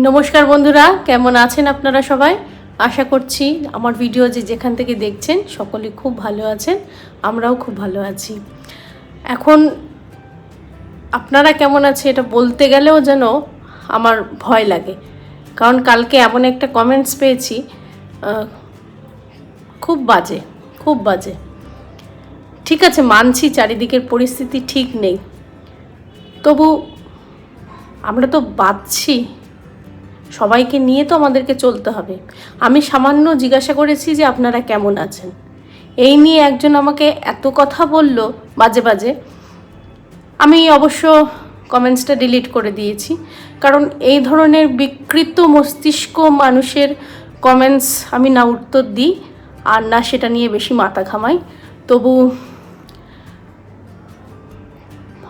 নমস্কার বন্ধুরা, কেমন আছেন আপনারা সবাই? আশা করছি আমার ভিডিও যে যেখান থেকে দেখছেন সকলে খুব ভালো আছেন, আমরাও খুব ভালো আছি। এখন আপনারা কেমন আছে এটা বলতে গেলেও যেন আমার ভয় লাগে। কারণ কালকে এমন একটা কমেন্টস পেয়েছি খুব বাজে খুব বাজে। ঠিক আছে, মানছি চারিদিকের পরিস্থিতি ঠিক নেই। তবু আমরা তো বাঁচছি সবাইকে নিয়ে তো আমাদেরকে চলতে হবে। আমি সামান্য জিজ্ঞাসা করেছি যে আপনারা কেমন আছেন। এই নিয়ে একজন আমাকে এত কথা বলল বাজে বাজে। আমি অবশ্য কমেন্টসটা ডিলিট করে দিয়েছি। কারণ এই ধরনের বিকৃত মস্তিষ্ক মানুষের কমেন্টস আমি না উত্তর দিই আর না সেটা নিয়ে বেশি মাথা ঘামাই। তবু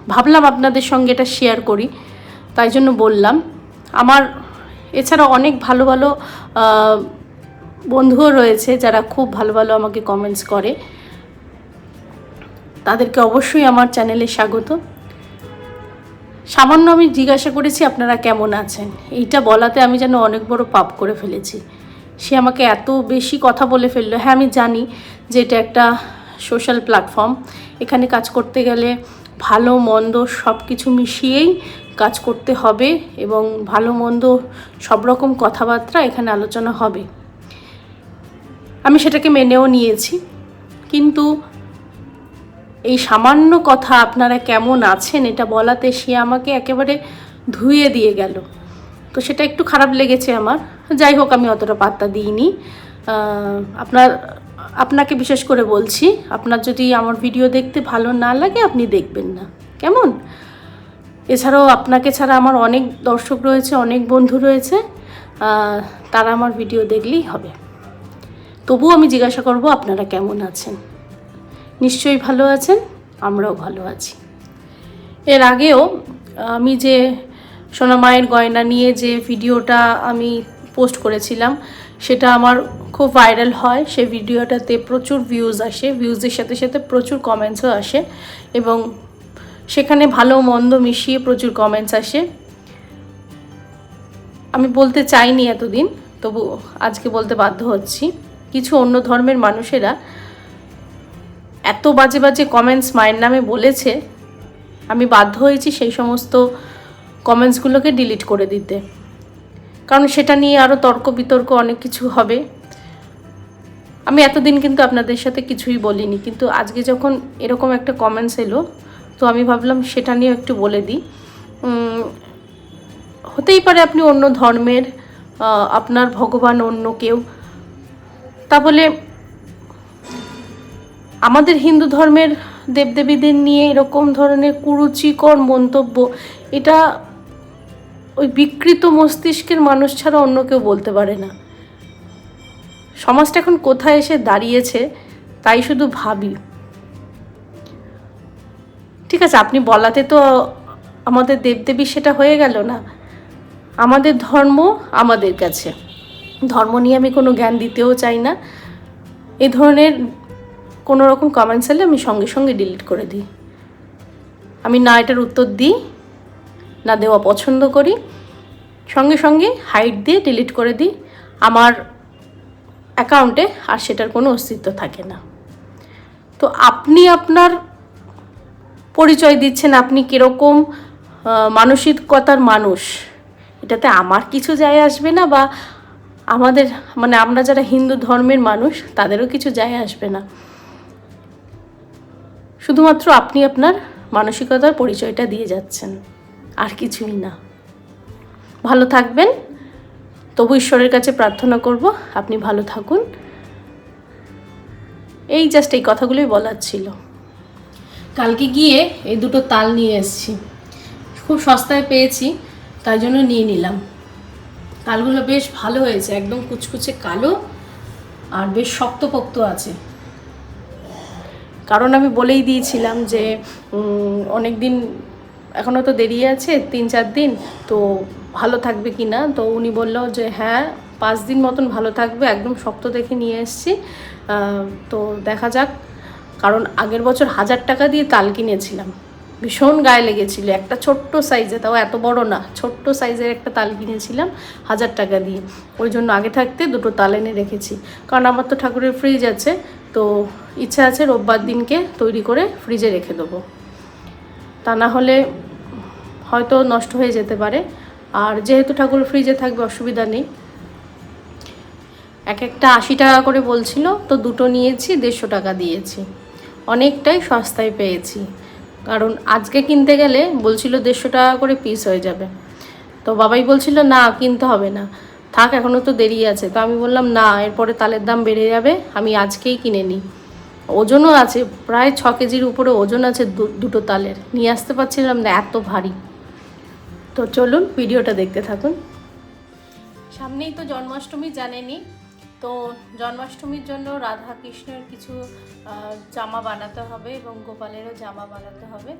ভাবলাম আপনাদের সঙ্গে এটা শেয়ার করি। তাই জন্য বললাম, আমার এছাড়া অনেক ভালো ভালো বন্ধুও রয়েছে যারা খুব ভালো ভালো আমাকে কমেন্টস করে। তাদেরকে অবশ্যই আমার চ্যানেলে স্বাগত। সামান্য আমি জিজ্ঞাসা করেছি, আপনারা কেমন আছেন? এইটা বলাতে আমি যেন অনেক বড় পাপ করে ফেলেছি। সে আমাকে এত বেশি কথা বলে ফেলল। হ্যাঁ আমি জানি যে এটা একটা সোশ্যাল প্ল্যাটফর্ম এখানে কাজ করতে গেলে ভালো, মন্দ সব কিছু মিশিয়েই কাজ করতে হবে এবং ভালো, মন্দ সব রকম কথাবার্তা এখানে আলোচনা হবে। আমি সেটাকে মেনেও নিয়েছি। কিন্তু এই সামান্য কথা আপনারা কেমন আছেন এটা বলাতে সে আমাকে একেবারে ধুয়ে দিয়ে গেল। তো সেটা একটু খারাপ লেগেছে আমার। যাই হোক, আমি অতটা পাত্তা দিইনি। আপনার আপনাকে বিশেষ করে বলছি, আপনার যদি আমার ভিডিও দেখতে ভালো না লাগে, আপনি দেখবেন না। কেমন? এছাড়াও আপনাকে ছাড়া আমার অনেক দর্শক রয়েছে, অনেক বন্ধু রয়েছে তারা আমার ভিডিও দেখলেই হবে। তবুও আমি জিজ্ঞাসা করব, আপনারা কেমন আছেন? নিশ্চয়ই ভালো আছেন, আমরাও ভালো আছি। এর আগেও আমি যে সোনামায়ের গয়না নিয়ে যে ভিডিওটা আমি পোস্ট করেছিলাম সেটা আমার খুব ভাইরাল হয়। সেই ভিডিওটাতে প্রচুর ভিউজ আসে। ভিউজের সাথে সাথে প্রচুর কমেন্টসও আসে এবং সেখানে ভালো মন্দ মিশিয়ে প্রচুর কমেন্টস আসে। আমি বলতে চাইনি এতদিন, তবু আজকে বলতে বাধ্য হচ্ছি। কিছু অন্য ধর্মের মানুষেরা এত বাজে বাজে কমেন্টস মায়ের নামে বলেছে, আমি বাধ্য হয়েছি সেই সমস্ত কমেন্টসগুলোকে ডিলিট করে দিতে। কারণ সেটা নিয়ে আরও তর্ক বিতর্ক অনেক কিছু হবে। আমি এতদিন কিন্তু আপনাদের সাথে কিছুই বলিনি, কিন্তু আজকে যখন এরকম একটা কমেন্টস এলো, তো আমি ভাবলাম সেটা নিয়ে একটু বলে দিই। হতেই পারে আপনি অন্য ধর্মের আপনার ভগবান অন্য কেউ। তা বলে আমাদের হিন্দু ধর্মের দেবদেবীদের নিয়ে এরকম ধরনের কুরুচিকর মন্তব্য, এটা ওই বিকৃত মস্তিষ্কের মানুষ ছাড়া অন্য কেউ বলতে পারে না। সমাজটা এখন কোথায় এসে দাঁড়িয়েছে, তাই শুধু ভাবি। ঠিক আছে, আপনি বলাতে তো আমাদের দেবদেবী সেটা হয়ে গেল না। আমাদের ধর্ম আমাদের কাছে। ধর্ম নিয়ে আমি কোনো জ্ঞান দিতেও চাই না। এ ধরনের কোনো রকম কমেন্টস এলে আমি সঙ্গে সঙ্গে ডিলিট করে দিই। আমি না এটার উত্তর দিই। না দেওয়া পছন্দ করি। সঙ্গে সঙ্গে হাইট দিয়ে ডিলিট করে দিই। আমার অ্যাকাউন্টে আর সেটার কোনো অস্তিত্ব থাকে না। তো আপনি আপনার পরিচয় দিচ্ছেন, আপনি কীরকম মানসিকতার মানুষ, এটাতে আমার কিছু যায় আসবে না বা আমাদের মানে আমরা যারা হিন্দু ধর্মের মানুষ, তাদেরও কিছু যায় আসবে না। শুধুমাত্র আপনি আপনার মানসিকতার পরিচয়টা দিয়ে যাচ্ছেন। আর কিছুই না। ভালো থাকবেন। তবু ঈশ্বরের কাছে প্রার্থনা করব, আপনি ভালো থাকুন। এই জাস্ট এই কথাগুলোই বলার ছিল। কালকে গিয়ে এই দুটো তাল নিয়ে এসেছি। খুব সস্তায় পেয়েছি, তাই জন্য নিয়ে নিলাম। তালগুলো বেশ ভালো হয়েছে, একদম কুচকুচে কালো আর বেশ শক্তপোক্ত আছে। কারণ আমি বলেই দিয়েছিলাম যে অনেক দিন এখনও তো দেরি আছে, তিন চার দিন, তো ভালো থাকবে কি না? তো উনি বলল যে হ্যাঁ পাঁচ দিন মতন ভালো থাকবে, একদম শক্ত দেখে নিয়ে এসেছি। তো দেখা যাক। কারণ আগের বছর হাজার টাকা দিয়ে তাল কিনেছিলাম। ভীষণ গায়ে লেগেছিল, একটা ছোট্ট সাইজে, তাও এত বড় না, ছোট্ট সাইজের একটা তাল কিনেছিলাম হাজার টাকা দিয়ে। ওই জন্য আগে থাকতে দুটো তাল এনে রেখেছি। কারণ আমার তো ঠাকুরের ফ্রিজ আছে, তো ইচ্ছা আছে রোববার দিনকে তৈরি করে ফ্রিজে রেখে দেবো। তা না হলে হয়তো নষ্ট হয়ে যেতে পারে। আর যেহেতু ঠাকুর ফ্রিজে থাকবে, অসুবিধা নেই। এক একটা আশি টাকা করে বলছিল, তো দুটো নিয়েছি, দেড়শো টাকা দিয়েছি। অনেকটাই সস্তায় পেয়েছি। কারণ আজকে কিনতে গেলে বলছিল দেড়শো টাকা করে পিস হয়ে যাবে। তো বাবাই বলছিল, না, কিনতে হবে না। থাক এখনও তো দেরি আছে। তো আমি বললাম, না, এরপরে তালের দাম বেড়ে যাবে, আমি আজকেই কিনে নিই। ওজনও আছে, প্রায় ছ কেজির উপরে ওজন আছে দুটো তালের। নিয়ে আসতে পারছিলাম না, এত ভারী। তো চলুন ভিডিওটা দেখতে থাকুন। সামনেই তো জন্মাষ্টমী জানেনি। তো জন্মাষ্টমীর জন্য রাধা কৃষ্ণের কিছু জামা বানাতে হবে এবং গোপালেরও জামা বানাতে হবে।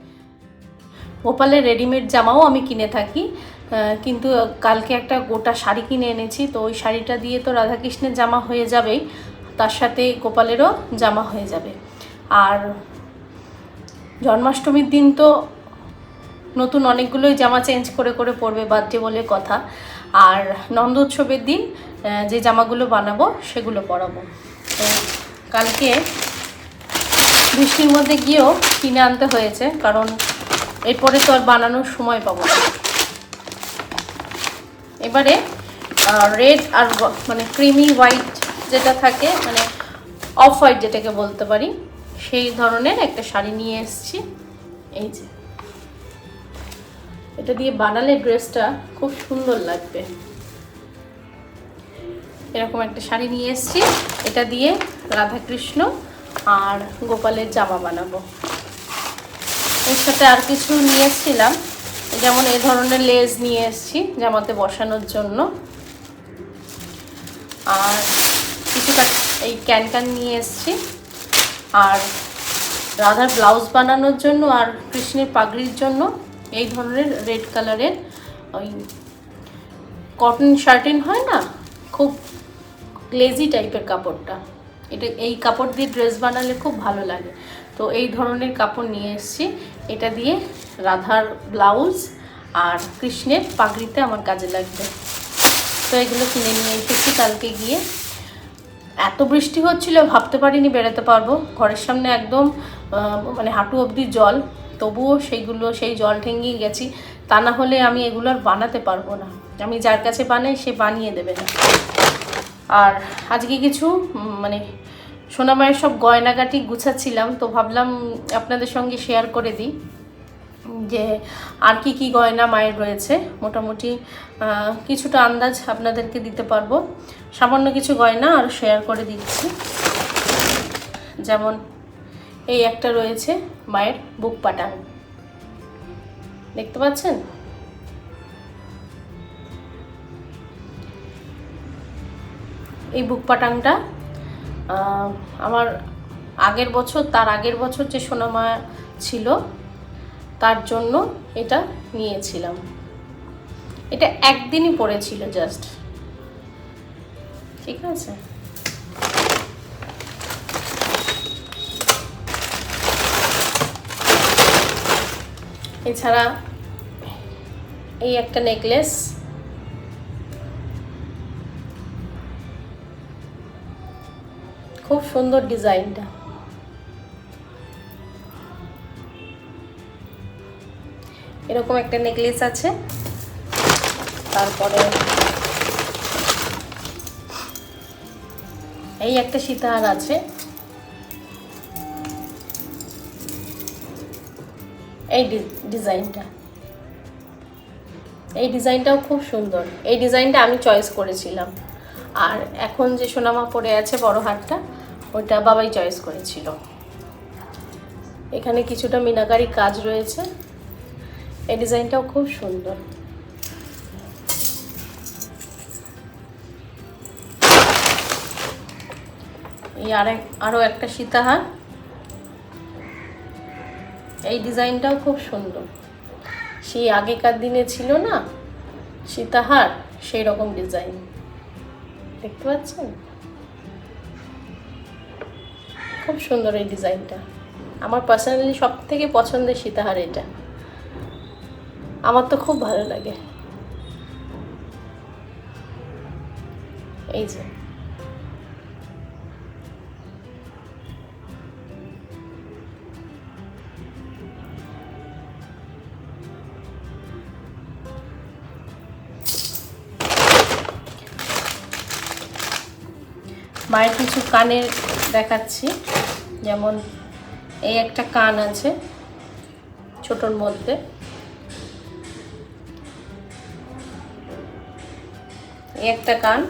গোপালের রেডিমেড জামাও আমি কিনে থাকি কিন্তু কালকে একটা গোটা শাড়ি কিনে এনেছি, তো ওই শাড়িটা দিয়ে তো রাধাকৃষ্ণের জামা হয়ে যাবেই, তার সাথে গোপালেরও জামা হয়ে যাবে। আর জন্মাষ্টমীর দিন তো নতুন অনেকগুলোই জামা চেঞ্জ করে করে পরবে বার্থডে বলে কথা। আর নন্দ উৎসবের দিন যে জামাগুলো বানাবো, সেগুলো পরাবো। তো কালকে বৃষ্টির মধ্যে গিয়েও কিনে আনতে হয়েছে, কারণ এরপরে তো আর বানানোর সময় পাবো না। এবারে রেড আর মানে ক্রিমি হোয়াইট যেটা থাকে মানে অফ হোয়াইট যেটাকে বলতে পারি, সেই ধরনের একটা শাড়ি নিয়ে এসেছি। এই যে। এটা দিয়ে বানালে ড্রেসটা খুব সুন্দর লাগবে। এরকম একটা শাড়ি নিয়ে এসেছি। এটা দিয়ে রাধাকৃষ্ণ আর গোপালের জামা বানাবো। এর সাথে আর কিছু নিয়ে এসেছিলাম। যেমন এই ধরনের লেজ নিয়ে এসেছি জামাতে বসানোর জন্য। আর কিছুটা এই ক্যান ক্যান নিয়ে এসেছি। আর রাধার ব্লাউজ বানানোর জন্য আর কৃষ্ণের পাগড়ির জন্য এই ধরনের রেড কালারের ওই কটন শার্টিন হয় না? খুব গ্লেজি টাইপের কাপড়টা। এটা এই কাপড় দিয়ে ড্রেস বানালে খুব ভালো লাগে। তো এই ধরনের কাপড় নিয়ে এসেছি। এটা দিয়ে রাধার ব্লাউজ আর কৃষ্ণের পাগড়িতে আমার কাজে লাগবে। তো এগুলো কিনে নিয়ে এসেছি কালকে গিয়ে। এত বৃষ্টি হচ্ছিল, ভাবতে পারিনি বেরোতে পারব। ঘরের সামনে একদম মানে হাঁটু অবধি জল। তবুও সেইগুলো, সেই জল ঠেঙ্গিয়ে গেছি, তা না হলে আমি এগুলো আর বানাতে পারব না। আমি যার কাছে বানাই, সে বানিয়ে দেবে না। আর আজকে কিছু মানে সোনামায়ের সব গয়নাগাটি গুছাচ্ছিলাম, তো ভাবলাম আপনাদের সঙ্গে শেয়ার করে দিই, যে আর কি কি গয়না মায়ের রয়েছে। মোটামুটি কিছুটা আন্দাজ আপনাদেরকে দিতে পারব। সামান্য কিছু গয়না আর শেয়ার করে দিচ্ছি। যেমন এই একটা রয়েছে মায়ের বুক পাটাং। দেখতে পাচ্ছেন? এই বুক পাটাংটা আমার আগের বছর, তার আগের বছর যে সোনামা ছিল, তার জন্য এটা নিয়েছিলাম। এটা একদিনই পড়েছিল জাস্ট ঠিক আছে? এছাড়া এই একটা নেকলেস খুব সুন্দর ডিজাইনটা। এরকম একটা নেকলেস আছে। তারপরে এই একটা সীতাহার আছে। এই ডিজাইনটা। এই ডিজাইনটাও খুব সুন্দর। এই ডিজাইনটা আমি চয়েস করেছিলাম। আর এখন যে সোনামা পরে আছে বড় হারটা ওটা বাবাই চয়েস করেছিল। এখানে কিছুটা মিনাকারি কাজ রয়েছে। এই ডিজাইনটাও খুব সুন্দর। এই আরেক আরও একটা সীতাহার। এই ডিজাইনটাও খুব সুন্দর। সেই আগেকার দিনে ছিল না, সীতাহার, সেই রকম ডিজাইন। দেখতে পাচ্ছেন? খুব সুন্দর এই ডিজাইনটা। আমার পার্সোনালি সব থেকে পছন্দের সীতাহার এটা। আমার তো খুব ভালো লাগে। এই যে। মায়ের কিছু কানের দেখাচ্ছি। যেমন এই একটা কান আছে ছোটোর মধ্যে। এই একটা কান।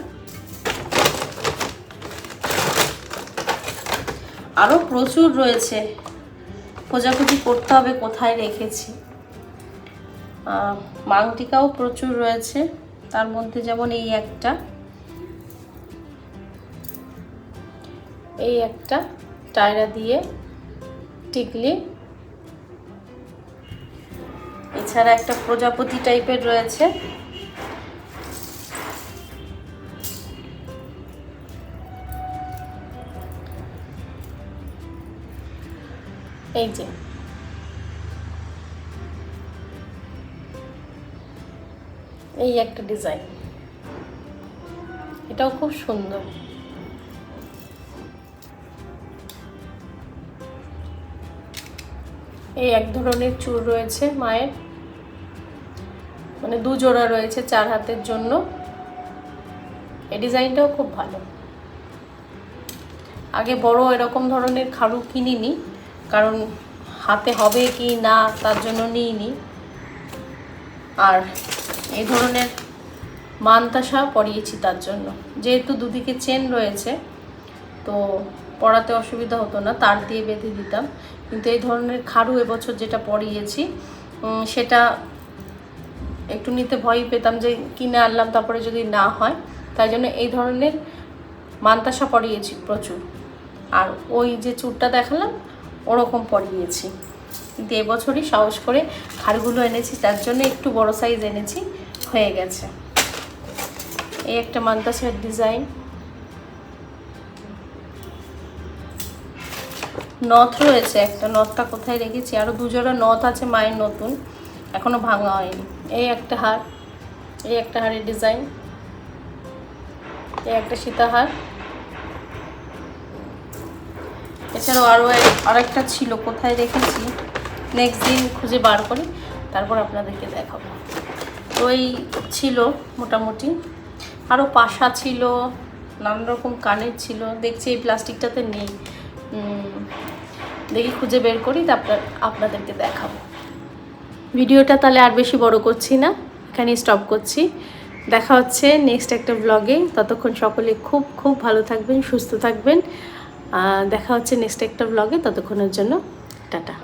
আরও প্রচুর রয়েছে। খোঁজাখুঁজি করতে হবে কোথায় রেখেছি। মাংটিকাও প্রচুর রয়েছে। তার মধ্যে যেমন এই একটা। এই একটা টায়রা দিয়ে টিকলি। এছাড়া একটা প্রজাপতি টাইপের রয়েছে। এই যে। এই একটা ডিজাইন। এটাও খুব সুন্দর। এই এক ধরনের চুল রয়েছে মায়ের। মানে দু জোড়া রয়েছে চার হাতের জন্য। এই ডিজাইনটাও খুব ভালো। আগে বড় এরকম ধরনের খাড়ু কিনিনি, কারণ হাতে হবে কি না তার জন্য নিইনি। আর এই ধরনের মানতাসা পরিয়েছি তার জন্য। যেহেতু দুদিকে চেন রয়েছে, তো পড়াতে অসুবিধা হতো না, তার দিয়ে বেঁধে দিতাম। কিন্তু এই ধরনের খাড়ু এবছর যেটা পরিয়েছি সেটা একটু নিতে ভয় পেতাম যে কিনে আনলাম, তারপরে যদি না হয়, তাই জন্য এই ধরনের মান্তাসা পরিয়েছি প্রচুর। আর ওই যে চুরটা দেখালাম, ওরকম পরিয়েছি কিন্তু এবছরই সাহস করে খাড়গুলো এনেছি, তার জন্য একটু বড় সাইজ এনেছি, হয়ে গেছে। এই একটা মানতাসার ডিজাইন নথ রয়েছে, একটা নথটা কোথায় রেখেছি? আরও দুজোড়া নথ আছে মায়ের নতুন এখনও ভাঙা হয়নি। এই একটা হার, এই একটা হারের ডিজাইন, এই একটা সীতাহার। এছাড়াও আরও আরেকটা ছিল, কোথায় রেখেছি? নেক্সট দিন খুঁজে বার করি, তারপর আপনাদেরকে দেখাবো। তো এই ছিল মোটামুটি। আরও পাশা ছিল নানান রকম কানের ছিল, দেখছি এই প্লাস্টিকটাতে নেই। দেখি খুঁজে বের করি, তারপর আপনাদেরকে দেখাবো। ভিডিওটা তাহলে আর বেশি বড় করছি না এখানে স্টপ করছি। দেখা হচ্ছে নেক্সট একটা ব্লগে ততক্ষণ সকলে খুব খুব ভালো থাকবেন, সুস্থ থাকবেন। দেখা হচ্ছে নেক্সট একটা ব্লগে ততক্ষণের জন্য, টাটা।